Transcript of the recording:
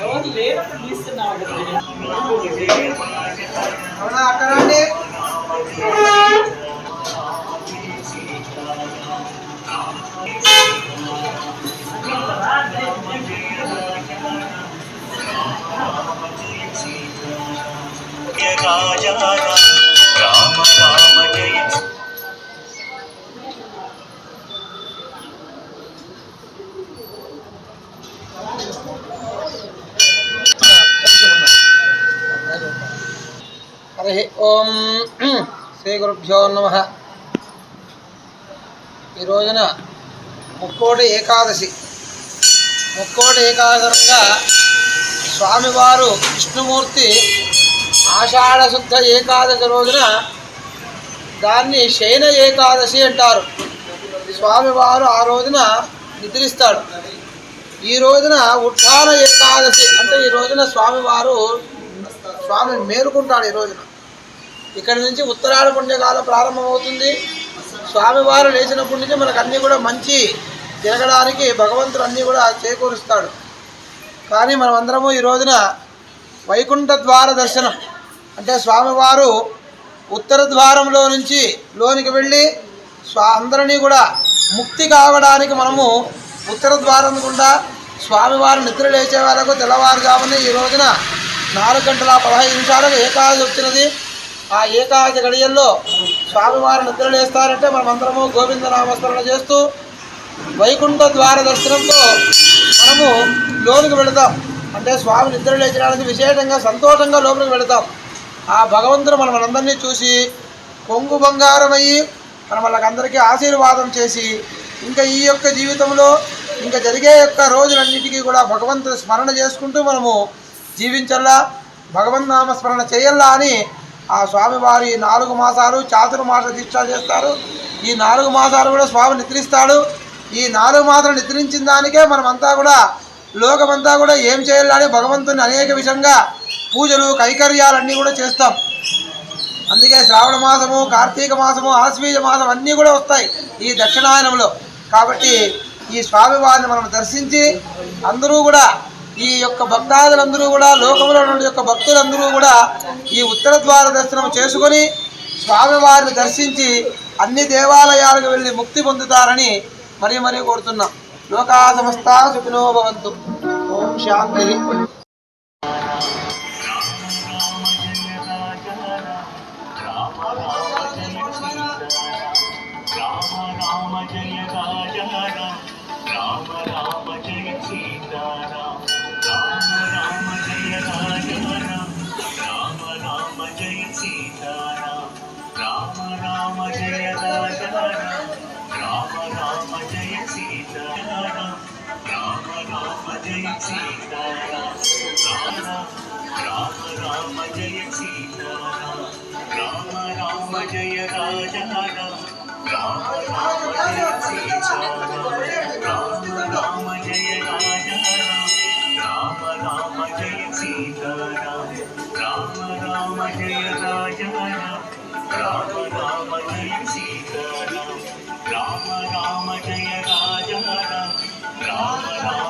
ఎవరు లేనప్పుడు తీస్తున్నావు అక్కడ ఓం శ్రీ గురుభ్యో నమ ఈ రోజున ముక్కోటి ఏకాదశి. ముక్కోటి ఏకాదశంగా స్వామివారు విష్ణుమూర్తి ఆషాఢశుద్ధ ఏకాదశి రోజున దాన్ని శయన ఏకాదశి అంటారు. స్వామివారు ఆ రోజున నిద్రిస్తాడు. ఈ రోజున ఉత్థాన ఏకాదశి అంటే ఈ రోజున స్వామివారు స్వామిని మేలుకుంటాడు ఈ రోజున. ఇక్కడి నుంచి ఉత్తరాయణ పుణ్యకాలం ప్రారంభమవుతుంది. స్వామివారు లేచినప్పటి నుంచి మనకు అన్నీ కూడా మంచి తిరగడానికి భగవంతుడు అన్నీ కూడా చేకూరుస్తాడు. కానీ మనం అందరము ఈ రోజున వైకుంఠ ద్వార దర్శనం అంటే స్వామివారు ఉత్తర ద్వారంలో నుంచి లోనికి వెళ్ళి స్వా అందరినీ కూడా ముక్తి కావడానికి మనము ఉత్తర ద్వారం గుండా స్వామివారు నిద్ర లేచే వరకు తెల్లవారుజామున ఈ రోజున నాలుగు గంటల పదహైదు నిమిషాలకు ఏకాదశి వచ్చినది. ఆ ఏకాదశి గడియల్లో స్వామివారు నిద్రలేస్తారంటే మనమందరము గోవింద నామస్మరణ చేస్తూ వైకుంఠ ద్వార దర్శనంతో మనము లోనికి వెళతాం అంటే స్వామి నిద్ర లేచడానికి విశేషంగా సంతోషంగా లోపలికి వెళతాం ఆ భగవంతుడు మనం మనందరినీ చూసి కొంగు బంగారమయ్యి మన వాళ్ళకందరికీ ఆశీర్వాదం చేసి ఇంకా ఈ యొక్క జీవితంలో ఇంకా జరిగే యొక్క రోజులన్నిటికీ కూడా భగవంతుడు స్మరణ చేసుకుంటూ మనము జీవించల్లా భగవన్ నామస్మరణ చేయల్లా అని ఆ స్వామివారి నాలుగు మాసాలు చాతుర్మాస దీక్ష చేస్తారు. ఈ నాలుగు మాసాలు కూడా స్వామి నిద్రిస్తాడు. ఈ నాలుగు మాసాలు నిద్రించిన దానికే మనమంతా కూడా లోకమంతా కూడా ఏం చేయాలని భగవంతుని అనేక విషయంగా పూజలు కైకర్యాలన్నీ కూడా చేస్తాం. అందుకే శ్రావణ మాసము కార్తీక మాసము ఆశ్వీజ మాసం అన్నీ కూడా వస్తాయి ఈ దక్షిణాయనంలో. కాబట్టి ఈ స్వామివారిని మనం దర్శించి అందరూ కూడా ఈ యొక్క భక్తాదులందరూ కూడా లోకంలో ఉన్న యొక్క భక్తులందరూ కూడా ఈ ఉత్తర ద్వార దర్శనం చేసుకొని స్వామివారిని దర్శించి అన్ని దేవాలయాలకు వెళ్ళి ముక్తి పొందుతారని మరీ మరీ కోరుతున్నాం. లోకా సమస్త సుఖినో భవంతు. ఓం శాంతి. రామ రామ జయ జయ సీతారామ రామ రామ జయ సీతారామ రామ